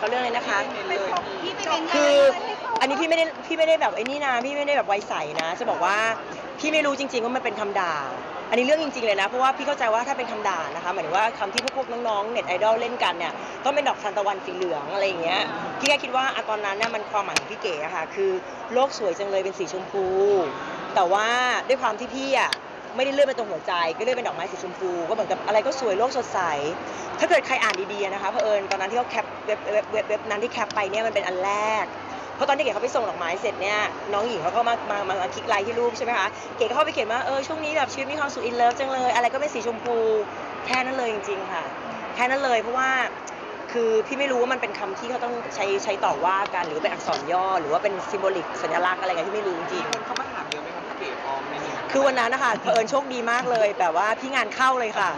เขาเรื่องอะไรนะคะไปพบพี่ไปเป็นคืออันนี้พี่ไม่ได้พี่ไม่ได้แบบไอ้นี่นะพี่ไม่ได้แบบไวยใสนะ จะบอกว่าพี่ไม่รู้จริง ๆ ว่ามันเป็นคำด่า อันนี้เรื่องจริง ๆเลยนะเพราะว่าพี่เข้าใจว่าถ้าเป็นคำด่านะคะหมายถึงว่าคำที่พวกพวกน้องๆเน็ตไอดอลเล่นกันเนี่ยต้องเป็นดอกทานตะวันสีเหลืองอะไรอย่างเงี้ยพี่แค่คิดว่าอะตอนนั้นเนี่ยมันความหมายของพี่เก๋อะค่ะคือโลกสวยจังเลยเป็นสีชมพู แต่ว่าด้วยความที่พี่อะ ไม่ได้เลื่อนเป็นตรงหัวใจ ก็เลื่อนเป็นดอกไม้สีชมพูก็เหมือนกับอะไรก็สวยโลกสดใส ถ้าเกิดใครอ่านดีๆนะคะเพอเอิญตอนนั้นที่เขาแคปเว็บเว็บเว็บเว็บนั้นที่แคปไปเนี่ยมันเป็นอันแรกเพราะตอนที่เก๋เขาไปส่งดอกไม้เสร็จเนี่ยน้องหญิงเขาก็มามามามาคลิกไลค์ที่รูปใช่ไหมคะเก๋ก็เข้าไปเขียนว่าเออช่วงนี้แบบชีวิตมีความสุขอินเลิฟจังเลย อะไรก็เป็นสีชมพูแค่นั้นเลยจริง ๆ ค่ะ แค่นั้นเลยเพราะว่าคือพี่ไม่รู้ว่ามันเป็นคำที่เขาต้องใช้ใช้ต่อว่ากันหรือเป็นอักษรย่อ หรือว่าเป็นซิมโบลิกสัญลักษณ์อะไรกันที่ไม่รู้จริงคนเขามาถามเยอะไหมครับพี่เก๋พอไม่มี คือวันนั้นนะคะเผอิญโชคดีมากเลยแบบว่าพี่งานเข้าเลยค่ะ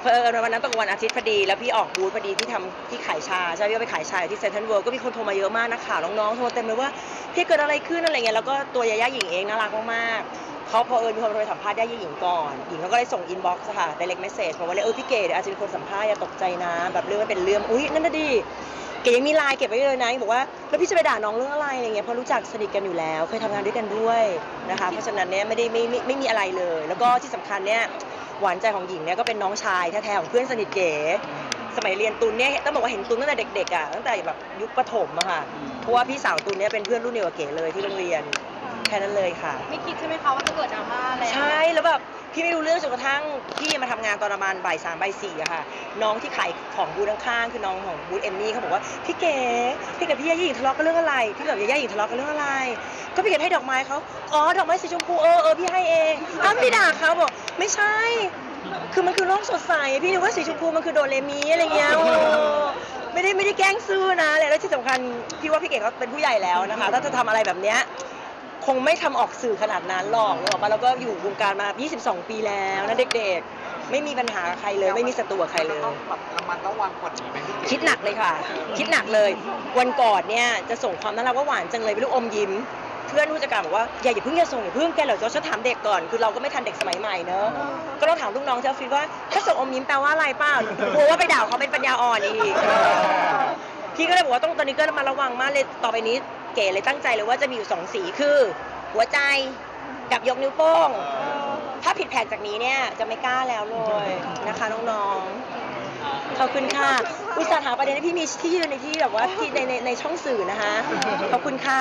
เผอิญวันนั้นตรงวันอาทิตย์พอดี แล้วพี่ออกบูธพอดีพี่ทำพี่ขายชาใช่ไหมพี่ก็ไปขายชาอยู่ที่เซ็นทรัลเวิลด์ก็มีคนโทรมาเยอะมากนักข่าวน้องๆโทรเต็มเลยว่าพี่เกิดอะไรขึ้นอะไรเงี้ยแล้วก็ตัวยาย่าหญิงเองน่ารักมากๆเขาพอเอิญมีคนโทรไปสัมภาษณ์ย่าย่าหญิงก่อนหญิงเขาก็เลยส่งอินบ็อกซ์ค่ะ direct message บอกว่าเลยเออพี่เกดอาจจะมีคนสัมภาษณ์อย่าตกใจนะแบบเรื่องไม่เป็นเรื่องอุ้ยนั่นน่ะดิเก๋ยังมีไลน์เก็บไว้เลยนะบอกว่าแล้วพี่จะไปด่าน้องเรื่องอะไรอะไรเงี้ยเพราะรู้จักสนิทกันอยู่แล้ว เคยทำงานด้วยกันด้วยนะคะเพราะฉะนั้นเนี่ยไม่ได้ไม่ไม่ไม่มีอะไรเลย แล้วก็ที่สำคัญเนี่ยหวานใจของหญิงเนี่ยก็เป็นน้องชายแท้ๆของเพื่อนสนิทเก๋สมัยเรียนตุนเนี่ยต้องบอกว่าเห็นตุนตั้งแต่เด็กๆอะตั้งแต่แบบยุคประถมอะค่ะเพราะว่าพี่สาวตุนเนี่ยเป็นเพื่อนรุ่นเดียวกับเก๋เลยที่โรงเรียน แค่นั้นเลยค่ะ ไม่คิดใช่ไหมคะว่าจะเกิดดราม่าอะไรใช่แล้วแบบพี่ไม่รู้เรื่องจนกระทั่งพี่มาทำงานตอนประมาณบ่ายสามบ่ายสี่อะค่ะ น้องที่ขายของบูธข้างๆคือน้องของบูธเอมมี่เขาบอกว่าพี่เก๋พี่กับพี่ยาหญิงทะเลาะกันเรื่องอะไรพี่กับยาหญิงทะเลาะกันเรื่องอะไร ก็พี่เก๋ให้ดอกไม้เขาอ๋อดอกไม้สีชมพูเออเออพี่ให้เองอ้าวพี่ด่าเขาบอกไม่ใช่ คือมันคือโลกสดใสพี่นึกว่าสีชมพูมันคือโดเรมีอะไรเงี้ยโอ้ไม่ได้ไม่ได้แกล้งซื้อนะแล้วที่สำคัญพี่ว่าพี่เก๋เขาเป็นผู้ใหญ่แล้วนะคะ ถ้าจะทำอะไรแบบเนี้ย คงไม่ทำออกสื่อขนาดนั้นหรอกนึกออกปะแล้วก็อยู่วงการมา 22 ปีแล้วนะเด็กๆ ไม่มีปัญหากับใครเลย ไม่มีศัตรูกับใครเลย ต้องแบบระมัดระวังกว่านี้ไหมพี่เก๋คิดหนักเลยค่ะ คิดหนักเลย วันก่อนเนี่ยจะส่งความน่ารักว่าหวานจังเลยเป็นลูกอมยิ้ม เพื่อนผู้จัดการบอกว่าอย่าอย่าเพิ่งอย่าส่งอย่าเพิ่งแกเหรอจะถามเด็กก่อน คือเราก็ไม่ทันเด็กสมัยใหม่เนอะ ก็ต้องถามลูกน้องที่ออฟฟิศว่าถ้าส่งอมยิ้มแปลว่าอะไรเปล่ากลัวว่าไปด่าเขาเป็นปัญญาอ่อนอีก พี่ก็เลยบอกว่าต้องตอนนี้ก็มาระวังมากเลยต่อไปนี้เก๋เลยตั้งใจเลยว่าจะมีอยู่สองสีคือ หัวใจกับยกนิ้วโป้ง ถ้าผิดแผกจากนี้เนี่ยจะไม่กล้าแล้วเลยนะคะน้องๆขอบคุณค่ะ อุตส่าห์หาประเด็นให้พี่มีที่ยืนในที่แบบว่าที่ในในในช่องสื่อนะคะ ขอบคุณค่ะ